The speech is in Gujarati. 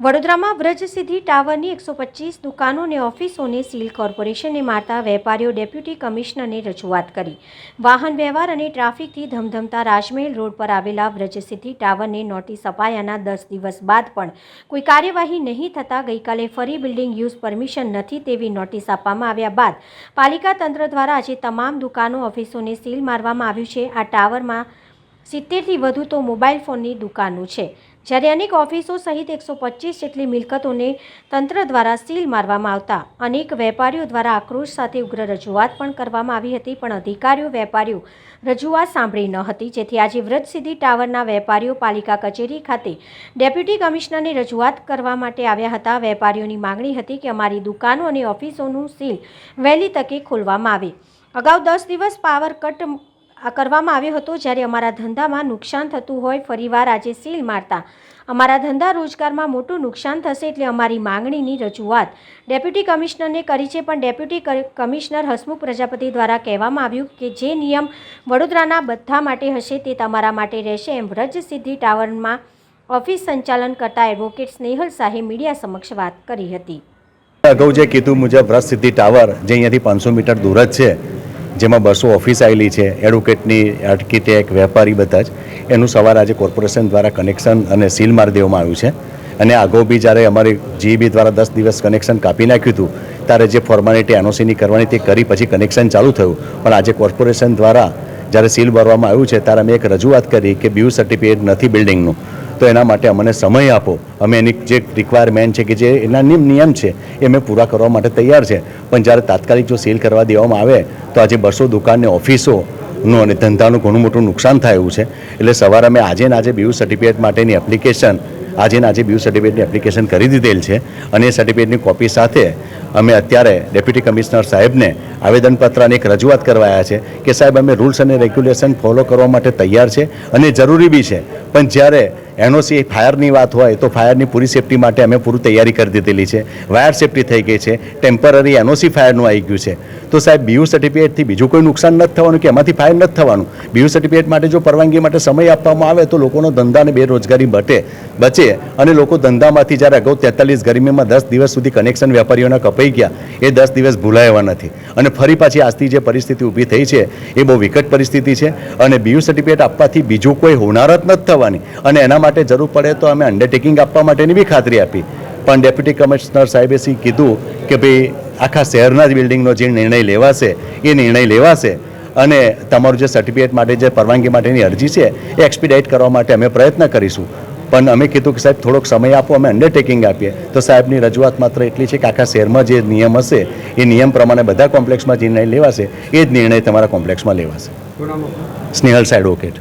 વડોદરામાં વ્રજસિદ્ધિ ટાવરની એકસો પચીસ દુકાનો અને ઓફિસોને સીલ કોર્પોરેશને મારતા વેપારીઓ ડેપ્યુટી કમિશનરને રજૂઆત કરી. વાહન વ્યવહાર અને ટ્રાફિકથી ધમધમતા રાજમહેલ રોડ પર આવેલા વ્રજસિદ્ધિ ટાવરને નોટિસ અપાયાના દસ દિવસ બાદ પણ કોઈ કાર્યવાહી નહીં થતાં ગઈકાલે ફરી બિલ્ડિંગ યુઝ પરમિશન નથી તેવી નોટિસ આપવામાં આવ્યા બાદ પાલિકા તંત્ર દ્વારા આજે તમામ દુકાનો, ઓફિસોને સીલ મારવામાં આવ્યું છે. આ ટાવરમાં સિત્તેરથી વધુ તો મોબાઈલ ફોનની દુકાનો છે. જ્યારે અનેક ઓફિસો સહિત એકસો પચીસ જેટલી મિલકતોને તંત્ર દ્વારા સીલ મારવામાં આવતા, અનેક વેપારીઓ દ્વારા આક્રોશ સાથે ઉગ્ર રજૂઆત પણ કરવામાં આવી હતી, પણ અધિકારીઓ વેપારીઓ રજૂઆત સાંભળી ન હતી. જેથી આજે વ્રજસિદ્ધિ ટાવરના વેપારીઓ પાલિકા કચેરી ખાતે ડેપ્યુટી કમિશનરને રજૂઆત કરવા માટે આવ્યા હતા. વેપારીઓની માંગણી હતી કે અમારી દુકાનો અને ઓફિસોનું સીલ વહેલી તકે ખોલવામાં આવે. અગાઉ દસ દિવસ પાવર કટ આ કરવામાં આવ્યો હતો જ્યારે અમારા ધંધામાં નુકસાન થતું હોય ફરીવાર આજે સીલ મારતા. અમારા ધંધા રોજગારમાં મોટું નુકસાન થશે એટલે અમારી માંગણીની રજૂઆત ડેપ્યુટી કમિશનરને કરી છે, પણ ડેપ્યુટી કમિશનર હસમુખ પ્રજાપતિ દ્વારા કહેવામાં આવ્યું કે જે નિયમ વડોદરાના બધા માટે હશે તે તમારા માટે રહેશે એમ વ્રજ સિદ્ધિ ટાવરમાં ઓફિસ સંચાલન કરતા એડવોકેટ સ્નેહલ શાહે મીડિયા સમક્ષ વાત કરી હતી. અગાઉ જે કીધું મુજબ વ્રજ સિદ્ધિ ટાવર જે અહીંયાથી પાંચસો મીટર દૂર જ છે જેમાં બસો ઓફિસ આવેલી છે, એડવોકેટની, આર્કિટેક્ટ, વેપારી બધા જ. એનું સવારે આજે કોર્પોરેશન દ્વારા કનેક્શન અને સીલ મારી દેવામાં આવ્યું છે. અને આગો બી જ્યારે અમારી જીબી દ્વારા દસ દિવસ કનેક્શન કાપી નાખ્યું હતું, ત્યારે જે ફોર્માલિટી એનઓસીની કરવાની તે કરી, પછી કનેક્શન ચાલુ થયું. પણ આજે કોર્પોરેશન દ્વારા જ્યારે સીલ ભરવામાં આવ્યું છે, ત્યારે અમે એક રજૂઆત કરી કે બ્યુ સર્ટિફિકેટ નથી બિલ્ડિંગનું. તો એના માટે અમને સમય આપો. અમે એની જે રિક્વાયરમેન્ટ છે કે જે એના નિયમ છે, એ અમે પૂરા કરવા માટે તૈયાર છે. પણ જ્યારે તાત્કાલિક જો સીલ કરવા દેવામાં આવે, તો આજે બસો દુકાનને ઓફિસોનું અને ધંધાનું ઘણું મોટું નુકસાન થાય છે. એટલે સવારે અમે આજે ને આજે બીયુ સર્ટિફિકેટ માટેની એપ્લિકેશન આજે ને આજે બીયુ સર્ટિફિકેટની એપ્લિકેશન કરી દીધેલ છે. અને એ સર્ટિફિકેટની કોપી સાથે અમે અત્યારે ડેપ્યુટી કમિશનર સાહેબને આવેદનપત્ર અને એક રજૂઆત કરવાયા છે કે સાહેબ, અમે રૂલ્સ અને રેગ્યુલેશન ફોલો કરવા માટે તૈયાર છે અને જરૂરી બી છે. પણ જ્યારે એનઓસી ફાયરની વાત હોય તો ફાયરની પૂરી સેફટી માટે અમે પૂરી તૈયારી કરી દીધેલી છે. વાયર સેફટી થઈ ગઈ છે. ટેમ્પરરી એનઓસી ફાયરનું આવી ગયું છે. તો સાહેબ, બીયુ સર્ટિફિકેટથી બીજું કોઈ નુકસાન નથી થવાનું કે એમાંથી ફાયર નથી થવાનું? બીયુ સર્ટિફિકેટ માટે જો પરવાનગી માટે સમય આપવામાં આવે તો લોકોનો ધંધા અને બેરોજગારી બટે, બચે અને લોકો ધંધામાંથી જ્યારે અગાઉ તેતાલીસ ગરમીમાં દસ દિવસ સુધી કનેક્શન વેપારીઓના કપાઈ ગયા, એ દસ દિવસ ભૂલાય નથી. અને ફરી પાછી આજથી જે પરિસ્થિતિ ઊભી થઈ છે, એ બહુ વિકટ પરિસ્થિતિ છે. અને બીયુ સર્ટિફિકેટ આપવાથી બીજું કોઈ હોનારત નથી થવાની. અને એના માટે જરૂર પડે તો અમે અંડરટેકિંગ આપવા માટેની બી ખાતરી આપી. પણ ડેપ્યુટી કમિશનર સાહેબે સી કીધું કે ભાઈ આખા શહેરના જ બિલ્ડિંગનો જે નિર્ણય લેવાશે એ નિર્ણય લેવાશે અને તમારું જે સર્ટિફિકેટ માટે જે પરવાનગી માટેની અરજી છે એ એક્સપીડાઇટ કરવા માટે અમે પ્રયત્ન કરીશું. પણ અમે કીધું કે સાહેબ થોડોક સમય આપો અમે અંડરટેકિંગ આપીએ. તો સાહેબની રજૂઆત માત્ર એટલી છે કે આખા શહેરમાં જે નિયમ હશે એ નિયમ પ્રમાણે બધા કોમ્પ્લેક્સમાં જે નિર્ણય લેવાશે એ જ નિર્ણય તમારા કોમ્પ્લેક્સમાં લેવાશે. સ્નેહલ એડવોકેટ